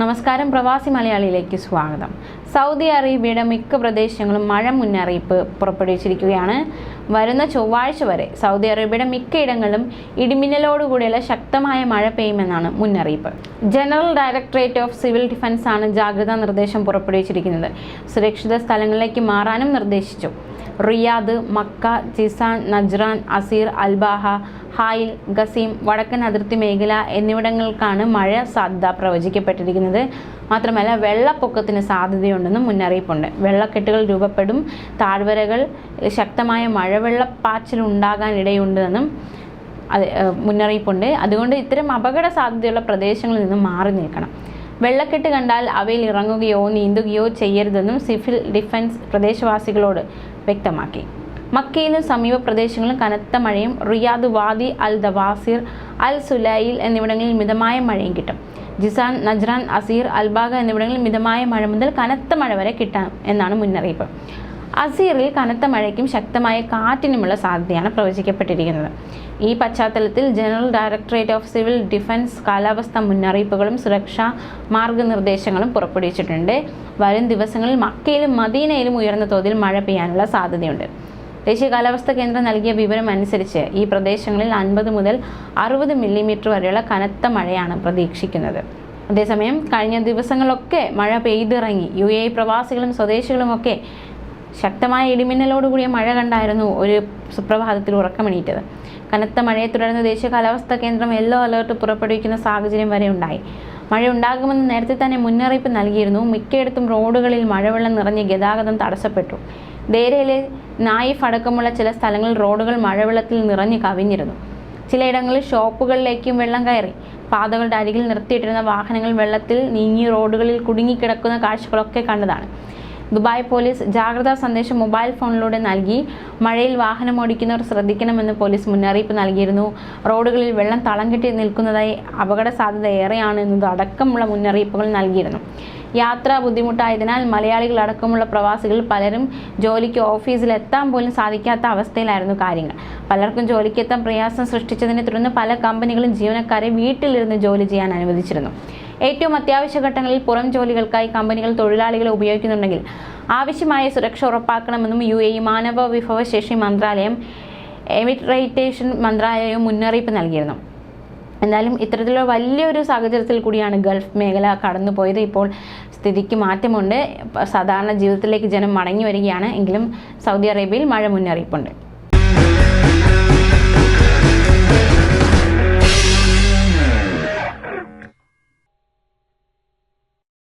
നമസ്കാരം. പ്രവാസി മലയാളിയിലേക്ക് സ്വാഗതം. സൗദി അറേബ്യയുടെ മിക്ക പ്രദേശങ്ങളും മഴ മുന്നറിയിപ്പ് പുറപ്പെടുവിച്ചിരിക്കുകയാണ്. വരുന്ന ചൊവ്വാഴ്ച വരെ സൗദി അറേബ്യയുടെ മിക്കയിടങ്ങളിലും ഇടിമിന്നലോടുകൂടിയുള്ള ശക്തമായ മഴ പെയ്യുമെന്നാണ് മുന്നറിയിപ്പ്. General directorate of civil defence ആണ് ജാഗ്രതാ നിർദ്ദേശം പുറപ്പെടുവിച്ചിരിക്കുന്നത്. സുരക്ഷിത സ്ഥലങ്ങളിലേക്ക് മാറാനും നിർദ്ദേശിച്ചു. Riyadh Mecca Jizan Najran Asir Al Baha Hail Qassim വടക്കൻ അതിർത്തി മേഖല എന്നിവിടങ്ങൾക്കാണ് മഴ സാധ്യത പ്രവചിക്കപ്പെട്ടിരിക്കുന്നത്. മാത്രമല്ല വെള്ളപ്പൊക്കത്തിന് സാധ്യതയുണ്ടെന്നും മുന്നറിയിപ്പുണ്ട്. വെള്ളക്കെട്ടുകൾ രൂപപ്പെടും താഴ്വരകൾ ശക്തമായ മഴവെള്ളപ്പാച്ചിൽ ഉണ്ടാകാൻ ഇടയുണ്ടെന്നും അത് മുന്നറിയിപ്പുണ്ട്. അതുകൊണ്ട് ഇത്തരം അപകട സാധ്യതയുള്ള പ്രദേശങ്ങളിൽ നിന്നും മാറി നിൽക്കണം. വെള്ളക്കെട്ട് കണ്ടാൽ അവയിൽ ഇറങ്ങുകയോ നീന്തുകയോ ചെയ്യരുതെന്നും സിവിൽ ഡിഫൻസ് പ്രദേശവാസികളോട് വ്യക്തമാക്കി. മക്കയിലും സമീപ പ്രദേശങ്ങളിലും കനത്ത മഴയും റിയാദ് വാദി അൽ ദവാസിർ അൽ സുലൈൽ എന്നിവിടങ്ങളിൽ മിതമായ മഴയും കിട്ടും. ജിസാൻ നജ്റാൻ അസീർ അൽബാഗ എന്നിവിടങ്ങളിൽ മിതമായ മഴ മുതൽ കനത്ത മഴ വരെ കിട്ടാം എന്നാണ് മുന്നറിയിപ്പ്. അസീറിൽ കനത്ത മഴയ്ക്കും ശക്തമായ കാറ്റിനുമുള്ള സാധ്യതയാണ് പ്രവചിക്കപ്പെട്ടിരിക്കുന്നത്. ഈ പശ്ചാത്തലത്തിൽ general directorate of civil defence കാലാവസ്ഥാ മുന്നറിയിപ്പുകളും സുരക്ഷാ മാർഗനിർദ്ദേശങ്ങളും പുറപ്പെടുവിച്ചിട്ടുണ്ട്. വരും ദിവസങ്ങളിൽ മക്കയിലും മദീനയിലും ഉയർന്ന തോതിൽ മഴ പെയ്യാനുള്ള സാധ്യതയുണ്ട്. ദേശീയ കാലാവസ്ഥാ കേന്ദ്രം നൽകിയ വിവരം അനുസരിച്ച് ഈ പ്രദേശങ്ങളിൽ അൻപത് മുതൽ അറുപത് മില്ലിമീറ്റർ വരെയുള്ള കനത്ത മഴയാണ് പ്രതീക്ഷിക്കുന്നത്. അതേസമയം കഴിഞ്ഞ ദിവസങ്ങളൊക്കെ മഴ പെയ്തിറങ്ങി. യു എ പ്രവാസികളും സ്വദേശികളുമൊക്കെ ശക്തമായ ഇടിമിന്നലോടുകൂടിയ മഴ കണ്ടായിരുന്നു ഒരു സുപ്രഭാതത്തിൽ ഉറക്കമെണീറ്റത്. കനത്ത മഴയെ തുടർന്ന് ദേശീയ കാലാവസ്ഥാ കേന്ദ്രം യെല്ലോ അലേർട്ട് പുറപ്പെടുവിക്കുന്ന സാഹചര്യം വരെ ഉണ്ടായി. മഴ ഉണ്ടാകുമെന്ന് നേരത്തെ തന്നെ മുന്നറിയിപ്പ് നൽകിയിരുന്നു. മിക്കയിടത്തും റോഡുകളിൽ മഴവെള്ളം നിറഞ്ഞ് ഗതാഗതം തടസ്സപ്പെട്ടു. ദേരയിലെ നായിഫ് അടക്കമുള്ള ചില സ്ഥലങ്ങളിൽ റോഡുകൾ മഴവെള്ളത്തിൽ നിറഞ്ഞു കവിഞ്ഞിരുന്നു. ചിലയിടങ്ങളിൽ ഷോപ്പുകളിലേക്കും വെള്ളം കയറി. പാതകളുടെ അരികിൽ നിർത്തിയിട്ടിരുന്ന വാഹനങ്ങൾ വെള്ളത്തിൽ നീങ്ങി റോഡുകളിൽ കുടുങ്ങിക്കിടക്കുന്ന കാഴ്ചകളൊക്കെ കണ്ടതാണ്. ദുബായ് പോലീസ് ജാഗ്രതാ സന്ദേശം മൊബൈൽ ഫോണിലൂടെ നൽകി. മഴയിൽ വാഹനം ഓടിക്കുന്നവർ ശ്രദ്ധിക്കണമെന്ന് പോലീസ് മുന്നറിയിപ്പ് നൽകിയിരുന്നു. റോഡുകളിൽ വെള്ളം തളം കെട്ടി നിൽക്കുന്നതായി അപകട സാധ്യത ഏറെയാണ് എന്നത് അടക്കമുള്ള മുന്നറിയിപ്പുകൾ നൽകിയിരുന്നു. യാത്ര ബുദ്ധിമുട്ടായതിനാൽ മലയാളികൾ അടക്കമുള്ള പ്രവാസികൾ പലരും ജോലിക്ക് ഓഫീസിൽ എത്താൻ പോലും സാധിക്കാത്ത അവസ്ഥയിലായിരുന്നു കാര്യങ്ങൾ. പലർക്കും ജോലിക്ക് എത്താൻ പ്രയാസം സൃഷ്ടിച്ചതിനെ തുടർന്ന് പല കമ്പനികളും ജീവനക്കാരെ വീട്ടിലിരുന്ന് ജോലി ചെയ്യാൻ അനുവദിച്ചിരുന്നു. ഏറ്റവും അത്യാവശ്യ ഘട്ടങ്ങളിൽ പുറം ജോലികൾക്കായി കമ്പനികൾ തൊഴിലാളികളെ ഉപയോഗിക്കുന്നുണ്ടെങ്കിൽ ആവശ്യമായ സുരക്ഷ ഉറപ്പാക്കണമെന്നും യു എ മാനവ വിഭവശേഷി മന്ത്രാലയം എമിഗ്രേറ്റേഷൻ മന്ത്രാലയവും മുന്നറിയിപ്പ് നൽകിയിരുന്നു. എന്നാലും ഇത്തരത്തിലുള്ള വലിയൊരു സാഹചര്യത്തിൽ കൂടിയാണ് ഗൾഫ് മേഖല കടന്നുപോയത്. ഇപ്പോൾ സ്ഥിതിക്ക് മാറ്റമുണ്ട്. സാധാരണ ജീവിതത്തിലേക്ക് ജനം മടങ്ങി വരികയാണ്. എങ്കിലും സൗദി അറേബ്യയിൽ മഴ മുന്നറിയിപ്പുണ്ട്.